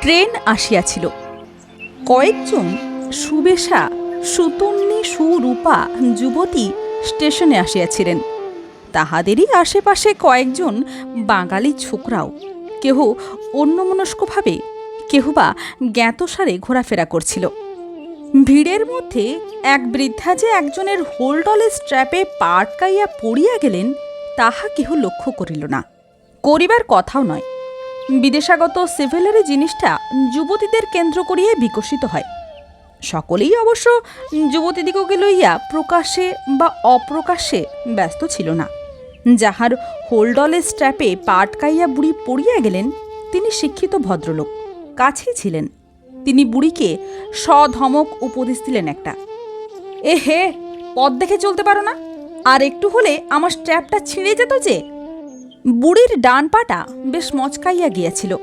Train আসিয়াছিল। কয়েকজন সুবেশা, সুতন্নি, সুরূপা যুবতী স্টেশনে আসিয়াছিলেন। তাহাদেরই আশেপাশে কয়েকজন বাঙালি ছোকরাও, কেহ অন্যমনস্কভাবে কেহ বা জ্ঞাতসারে ঘোরাফেরা করছিল। ভিড়ের মধ্যে এক বৃদ্ধা যে একজনের হোলডলের স্ট্র্যাপে পাটকাইয়া পড়িয়া গেলেন, তাহা কেহ লক্ষ্য করিল না। করিবার কথাও নয় বিদেশাগত সিভিলারি জিনিসটা যুবতীদের কেন্দ্র করিয়ে বিকশিত হয়। সকলেই অবশ্য যুবতীদিগকে লইয়া প্রকাশ্যে বা অপ্রকাশ্যে ব্যস্ত ছিল না। যাহার হোলডলের স্ট্র্যাপে পাটকাইয়া বুড়ি পড়িয়া গেলেন, তিনি শিক্ষিত ভদ্রলোক, কাছেই ছিলেন। তিনি বুড়িকে সধমক উপদেশ দিলেন একটা। এ হে, পথ দেখে চলতে পারো না। আর একটু হলে আমার স্ট্র্যাপটা ছিঁড়ে যেত যে। বুড়ির ডান পাটা বেশ মচকাইয়া গিয়াছিল।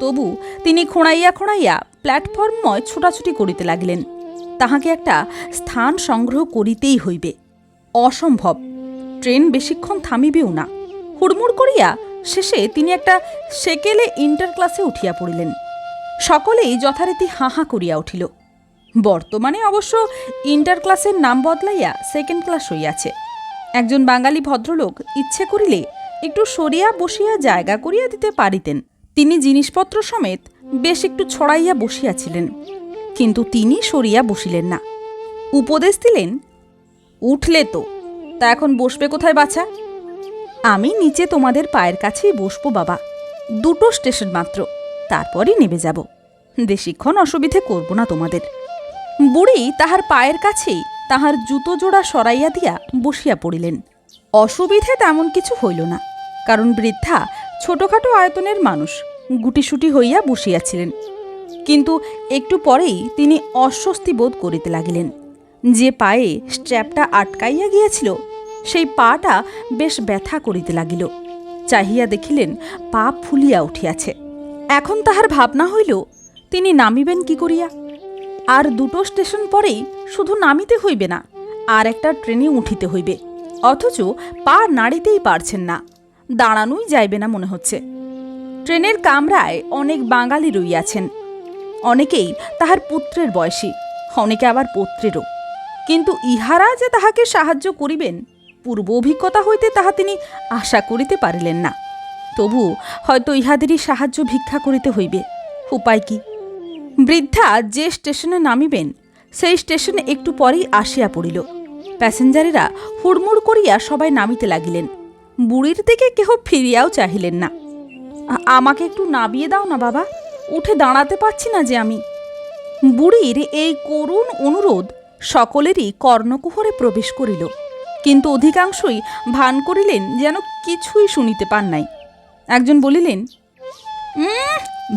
তবু তিনি খোঁড়াইয়া খোঁড়াইয়া প্ল্যাটফর্মময় ছোটাছুটি করিতে লাগিলেন। তাহাকে একটা স্থান সংগ্রহ করিতেই হইবে। অসম্ভব। ট্রেন বেশিক্ষণ থামিবেও না। হুড়মুড় করিয়া শেষে তিনি একটা সেকেলে ইন্টার ক্লাসে উঠিয়া পড়িলেন। সকলেই যথারীতি হাহা করিয়া উঠিল। বর্তমানে অবশ্য ইন্টার ক্লাসের নাম বদলাইয়া সেকেন্ড ক্লাস হইয়াছে। একজন বাঙালি ভদ্রলোক ইচ্ছে করিলে একটু সরিয়া বসিয়া জায়গা করিয়া দিতে পারিতেন। তিনি জিনিসপত্র সমেত বেশ একটু ছড়াইয়া বসিয়াছিলেন, কিন্তু তিনি সরিয়া বসিলেন না। উপদেশ দিলেন, উঠলে তো, তা এখন বসবে কোথায় বাছা? আমি নিচে তোমাদের পায়ের কাছেই বসবো বাবা, দুটো স্টেশন মাত্র, তারপরই নেমে যাব। বেশিক্ষণ অসুবিধে করব না তোমাদের। বুড়ি তাহার পায়ের কাছেই তাহার জুতো জোড়া সরাইয়া দিয়া বসিয়া পড়িলেন। অসুবিধে তেমন কিছু হইল না। কারণ বৃদ্ধা ছোটখাটো আয়তনের মানুষ, গুটিসুটি হইয়া বসিয়াছিলেন। কিন্তু একটু পরেই তিনি অস্বস্তি বোধ করিতে লাগিলেন। যে পায়ে স্ট্র্যাপটা আটকাইয়া গিয়াছিল, সেই পাটা বেশ ব্যথা করিতে লাগিল। চাহিয়া দেখিলেন পা ফুলিয়া উঠিয়াছে। এখন তাহার ভাবনা হইল, তিনি নামিবেন কি করিয়া? আর দুটো স্টেশন পরেই শুধু নামিতে হইবে না, আর একটা ট্রেনে উঠিতে হইবে, অথচ পা নাড়িতেই পারছেন না। দাঁড়ানোই যাইবে না মনে হচ্ছে। ট্রেনের কামরায় অনেক বাঙালি রইয়াছেন। অনেকেই তাহার পুত্রের বয়সী, অনেকে আবার পত্রেরও। কিন্তু ইহারা যে তাহাকে সাহায্য করিবেন, পূর্ব অভিজ্ঞতা হইতে তাহা তিনি আশা করিতে পারিলেন না। তবু হয়তো ইহাদেরই সাহায্য ভিক্ষা করিতে হইবে। উপায় কি? বৃদ্ধা যে স্টেশনে নামিবেন, সেই স্টেশনে একটু পরেই আসিয়া পড়িল। প্যাসেঞ্জারেরা হুড়মুড় করিয়া সবাই নামিতে লাগিলেন। বুড়ির দিকে কেহ ফিরিয়াও চাহিলেন না। আমাকে একটু নাবিয়ে দাও না বাবা, উঠে দাঁড়াতে পারছি না যে আমি। বুড়ির এই করুণ অনুরোধ সকলেরই কর্ণকুহরে প্রবেশ করিল, কিন্তু অধিকাংশই ভান করিলেন যেন কিছুই শুনিতে পান নাই। একজন বলিলেন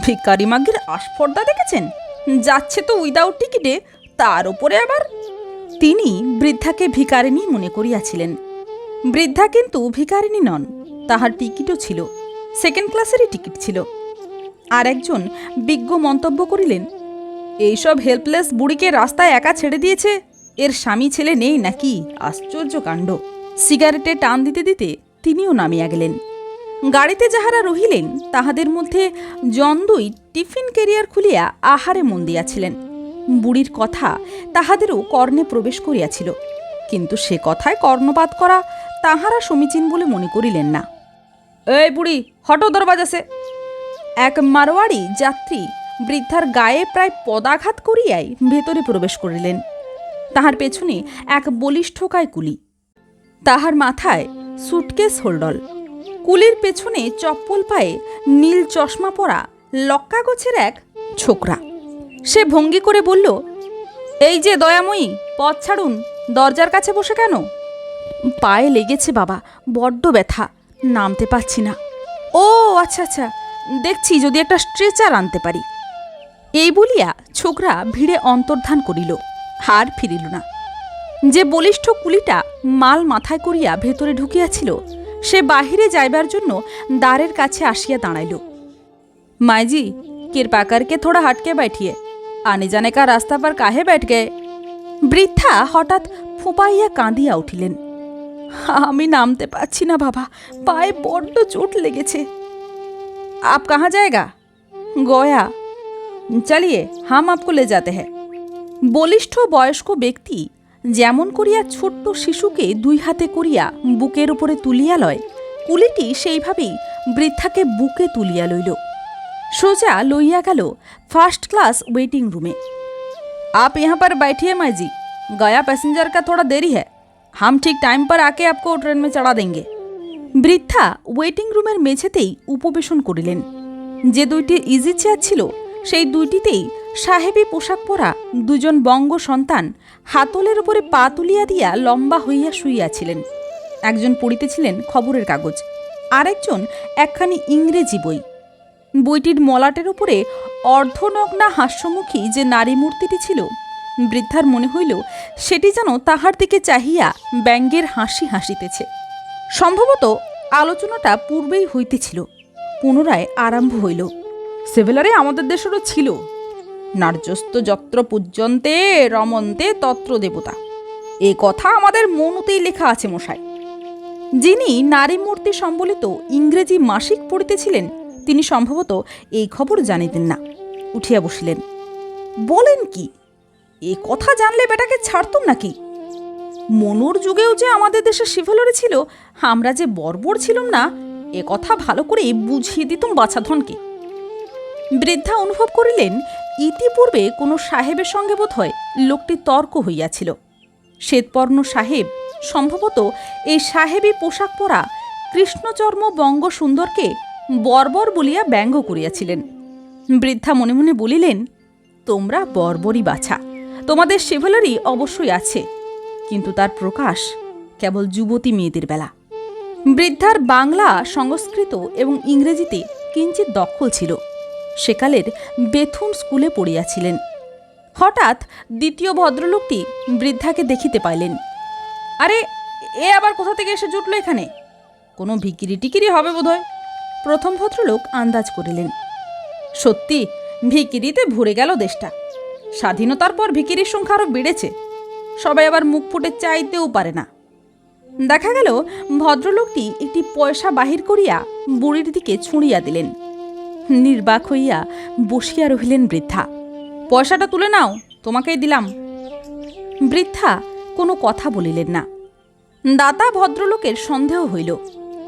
ভিকারি মাগির আস্পর্দা দেখেছেন? যাচ্ছে তো উইদাউট টিকিটে, তার উপরে আবার? তিনি বৃদ্ধাকে ভিকারিনী মনে করিয়াছিলেন। বৃদ্ধা কিন্তু ভিকারিনী নন, তাহার টিকিটও ছিল সেকেন্ড ক্লাসেরই টিকিট ছিল। আর একজন বিজ্ঞ মন্তব্য করিলেন, এইসব হেল্পলেস বুড়িকে রাস্তায় একা ছেড়ে দিয়েছে? এর স্বামী ছেলে নেই নাকি? আশ্চর্য কাণ্ড। সিগারেটে টান দিতে দিতে তিনিও নামিয়া গেলেন। গাড়িতে যাহারা রহিলেন, তাহাদের মধ্যে জন্দই টিফিন ক্যারিয়ার খুলিয়া আহারে মন দিয়াছিলেন। বুড়ির কথা তাহাদেরও কর্ণে প্রবেশ করিয়াছিল, কিন্তু সে কথায় কর্ণপাত করা তাহারা সমীচীন বলে মনে করিলেন না। এই বুড়ি হটো দরবাজাসে এক মারোয়াড়ি যাত্রী বৃদ্ধার গায়ে প্রায় পদাঘাত করিয়াই ভেতরে প্রবেশ করিলেন। তাহার পেছনে এক বলিষ্ঠকায় কুলি। তাহার মাথায় সুটকেস হোল্ডল কুলির পেছনে চপ্পল পায়ে নীল চশমা পরা লক্কা গোছের এক ছোকরা। সে ভঙ্গি করে বলল, এই যে দয়াময়ী, পথ ছাড়ুন, দরজার কাছে বসে কেন? পায়ে লেগেছে বাবা বড্ড ব্যথা নামতে পারছি না ও আচ্ছা আচ্ছা দেখছি যদি একটা স্ট্রেচার আনতে পারি এই বলিয়া ছোকরা ভিড়ে অন্তর্ধান করিল হার ফিরিল না যে বলিষ্ঠ কুলিটা মাল মাথায় করিয়া ভেতরে ঢুকিয়াছিল সে বাহিরে যাইবার জন্য দ্বারের কাছে আসিয়া দাঁড়াইল माई कृपा करके थोड़ा हट के बैठिए आने जाने का रास्ता पर काहे बैठ गए বৃদ্ধা হঠাৎ ফুপাইয়া কাঁদিয়া উঠিলেন আমি নামতে পারছি না বাবা পায়ে বড্ড চোট লেগেছে আপ কাহা জায়গা গয়া চালিয়ে হাম আপকো লে যাতে হ্যাঁ বলিষ্ঠ বয়স্ক ব্যক্তি যেমন করিয়া ছোট্ট শিশুকে দুই হাতে করিয়া বুকের উপরে তুলিয়া লয় কুলিটি সেইভাবেই বৃদ্ধাকে বুকে তুলিয়া লইল সোজা লইয়া গেল ফার্স্ট ক্লাস ওয়েটিং রুমে आप यहाँ पर बैठिए माँ जी गया पैसेंजर का थोड़ा देरी है হাম ঠিক টাইম পর আকে আপকো ট্রেন মে চড়া দেঙ্গে বৃদ্ধা ওয়েটিং রুমের মেঝেতেই উপবেশন করিলেন। যে দুইটি ইজি চেয়ার ছিল, সেই দুইটিতেই সাহেবী পোশাক পরা দুজন বঙ্গ সন্তান হাতলের উপরে পা তুলিয়া দিয়া লম্বা হইয়া শুইয়াছিলেন একজন পড়িতেছিলেন খবরের কাগজ, আরেকজন একখানি ইংরেজি বই। বইটির মলাটের উপরে অর্ধনগ্না হাস্যমুখী যে নারী মূর্তিটি ছিল বৃদ্ধার মনে হইল, সেটি যেন তাহার দিকে চাহিয়া ব্যঙ্গের হাসি হাসিতেছে। সম্ভবত আলোচনাটা পূর্বেই হইতেছিল, পুনরায় আরম্ভ হইল। সেভেলারে আমাদের দেশেরও ছিল। নার্যস্ত যত্র পূজ্যন্তে রমন্তে তত্র দেবতা। এ কথা আমাদের মনুতেই লেখা আছে, মশাই। যিনি নারী মূর্তি সম্বলিত ইংরেজি মাসিক পড়িতেছিলেন, তিনি সম্ভবত এই খবর জানিতেন না। উঠিয়া বসিলেন। বলেন কি? এ কথা জানলে বেটাকে ছাড়তুম নাকি? মনুর যুগেও যে আমাদের দেশে শিভেলরি ছিল, আমরা যে বর্বর ছিলাম না, এ কথা ভালো করে বুঝিয়ে দিতুম বাছাধনকে। বৃদ্ধা অনুভব করিলেন, ইতিপূর্বে কোনো সাহেবের সঙ্গে বোধ হয় লোকটি তর্ক হইয়াছিল। শ্বেতপর্ণ সাহেব সম্ভবত এই সাহেবী পোশাক পরা কৃষ্ণচর্ম বঙ্গ সুন্দরকে বর্বর বলিয়া ব্যঙ্গ করিয়াছিলেন। বৃদ্ধা মনে মনে বলিলেন, তোমরা বর্বরই বাছা। তোমাদের সেভেলারি অবশ্যই আছে। কিন্তু তার প্রকাশ কেবল যুবতী মেয়েদের বেলা। বৃদ্ধার বাংলা সংস্কৃত এবং ইংরেজিতে কিঞ্চিত দখল ছিল। সেকালের বেথুন স্কুলে পড়িয়াছিলেন। হঠাৎ দ্বিতীয় ভদ্রলোকটি বৃদ্ধাকে দেখিতে পাইলেন। আরে, এ আবার কোথা থেকে এসে জুটল এখানে? কোনো ভিকিরি টিকিরি হবে বোধহয়? প্রথম ভদ্রলোক আন্দাজ করিলেন। সত্যি, ভিকিরিতে ভরে গেল দেশটা। স্বাধীনতার পর ভিকিরির সংখ্যা আরও বেড়েছে। সবাই আবার মুখ ফুটে চাইতেও পারে না। দেখা গেল, ভদ্রলোকটি একটি পয়সা বাহির করিয়া বুড়ির দিকে ছুঁড়িয়া দিলেন। নির্বাক হইয়া বসিয়া রহিলেন বৃদ্ধা। পয়সাটা তুলে নাও, তোমাকেই দিলাম। বৃদ্ধা কোনো কথা বলিলেন না। দাতা ভদ্রলোকের সন্দেহ হইল।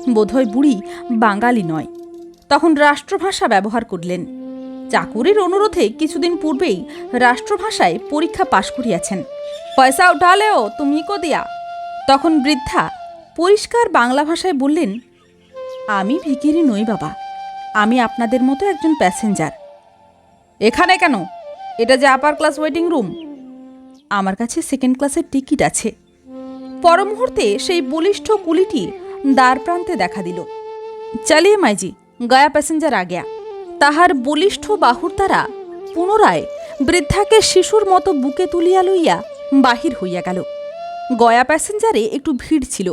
বোধহয় বুড়ি বাঙালি নয়। তখন রাষ্ট্রভাষা ব্যবহার করলেন। চাকুরির অনুরোধে কিছুদিন পূর্বেই রাষ্ট্রভাষায় পরীক্ষা পাশ করিয়াছেন। পয়সা উঠালেও তুমি কো দিয়া? তখন বৃদ্ধা পরিষ্কার বাংলা ভাষায় বললেন, আমি ভিকিরি নই বাবা, আমি আপনাদের মতো একজন প্যাসেঞ্জার। এখানে কেন? এটা যে আপার ক্লাস ওয়েটিং রুম আমার কাছে সেকেন্ড ক্লাসের টিকিট আছে। পর মুহূর্তে সেই বলিষ্ঠ কুলিটি দ্বার প্রান্তে দেখা দিল। চালিয়ে মাইজি, গয়া প্যাসেঞ্জার আগেয়া তাহার বলিষ্ঠ বাহুর দ্বারা পুনরায় বৃদ্ধাকে শিশুর মতো বুকে তুলিয়া লইয়া বাহির হইয়া গেল। গয়া প্যাসেঞ্জারে একটু ভিড় ছিল,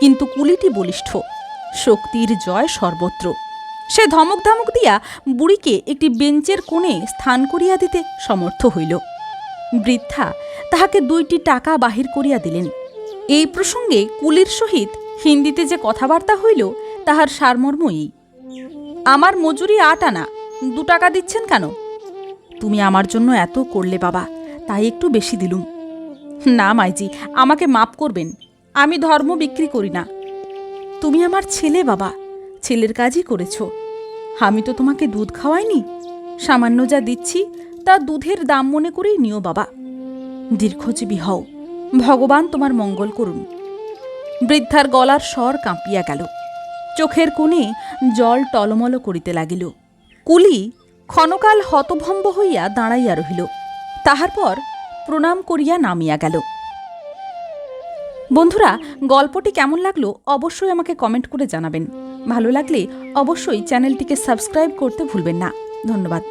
কিন্তু কুলিটি বলিষ্ঠ, শক্তির জয় সর্বত্র। সে ধমক ধমক দিয়া বুড়িকে একটি বেঞ্চের কোণে স্থান করিয়া দিতে সমর্থ হইল। বৃদ্ধা তাহাকে দুইটি টাকা বাহির করিয়া দিলেন। এই প্রসঙ্গে কুলির সহিত হিন্দিতে যে কথাবার্তা হইল, তাহার সারমর্মই আমার মজুরি আট আনা। দু টাকা দিচ্ছেন কেন? তুমি আমার জন্য এত করলে বাবা, তাই একটু বেশি দিলুম। না মাইজি, আমাকে মাপ করবেন, আমি ধর্ম বিক্রি করি না। তুমি আমার ছেলে বাবা, ছেলের কাজই করেছ। আমি তো তোমাকে দুধ খাওয়াইনি, সামান্য যা দিচ্ছি, তা দুধের দাম মনে করেই নিও বাবা। দীর্ঘজীবী হও, ভগবান তোমার মঙ্গল করুন। বৃদ্ধার গলার স্বর কাঁপিয়া গেল। চোখের কোণে জল টলমল করিতে লাগিল। কুলি ক্ষণকাল হতভম্ব হইয়া দাঁড়াইয়া রহিল। তাহার পর প্রণাম করিয়া নামিয়া গেল। বন্ধুরা, গল্পটি কেমন লাগল অবশ্যই আমাকে কমেন্ট করে জানাবেন। ভালো লাগলে অবশ্যই চ্যানেলটিকে সাবস্ক্রাইব করতে ভুলবেন না। ধন্যবাদ।